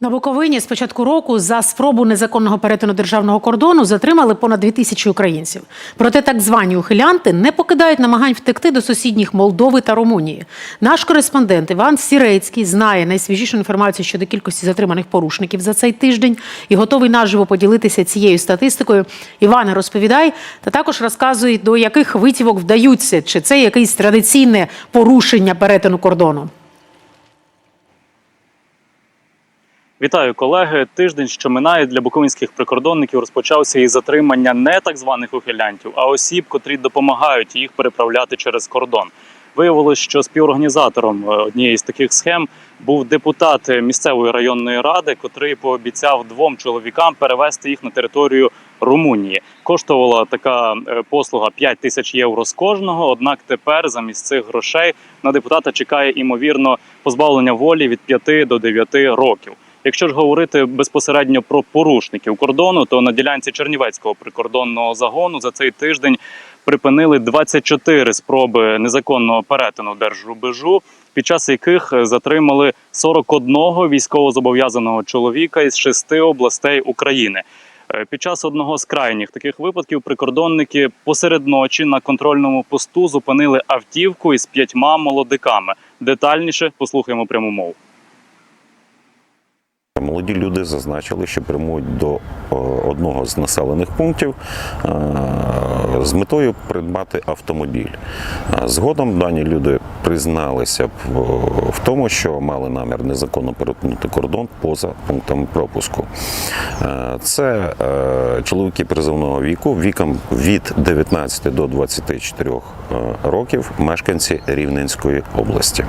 На Буковині з початку року за спробу незаконного перетину державного кордону затримали понад 2 тисячі українців. Проте так звані ухилянти не покидають намагань втекти до сусідніх Молдови та Румунії. Наш кореспондент Іван Сірецький знає найсвіжішу інформацію щодо кількості затриманих порушників за цей тиждень і готовий наживо поділитися цією статистикою. Іване, розповідай та також розказуй, до яких витівок вдаються, чи це якесь традиційне порушення перетину кордону. Вітаю, колеги. Тиждень, що минає для буковинських прикордонників, розпочався із затримання не так званих ухилянтів, а осіб, котрі допомагають їх переправляти через кордон. Виявилось, що співорганізатором е, однієї з таких схем був депутат місцевої районної ради, котрий пообіцяв двом чоловікам перевезти їх на територію Румунії. Коштувала така е, послуга 5 тисяч євро з кожного. Однак тепер замість цих грошей на депутата чекає імовірно позбавлення волі від 5 до 9 років. Якщо ж говорити безпосередньо про порушників кордону, то на ділянці Чернівецького прикордонного загону за цей тиждень припинили 24 спроби незаконного перетину держрубежу, під час яких затримали 41 військовозобов'язаного чоловіка із шести областей України. Е, Під час одного з крайніх таких випадків прикордонники посеред ночі на контрольному посту зупинили автівку із п'ятьма молодиками. Детальніше послухаємо пряму мову. Молоді люди зазначили, що прямують до одного з населених пунктів е, з метою придбати автомобіль. Е, Згодом дані люди призналися в, тому, що мали намір незаконно перетнути кордон поза пунктами пропуску. Е, Це е, чоловіки призовного віку, віком від 19 до 24 е, років, мешканці Рівненської області.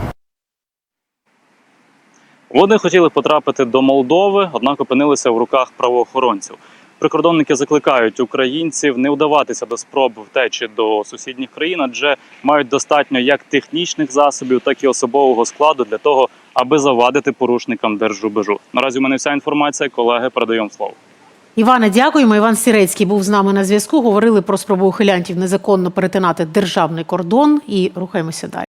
Вони хотіли потрапити до Молдови, однак опинилися в руках правоохоронців. Прикордонники закликають українців не вдаватися до спроб втечі до сусідніх країн, адже мають достатньо як технічних засобів, так і особового складу для того, аби завадити порушникам держрубежу. Наразі у мене вся інформація. Колеги, передаємо слово. Іване, дякуємо. Іван Сірецький був з нами на зв'язку. Говорили про спробу ухилянтів незаконно перетинати державний кордон і рухаємося далі.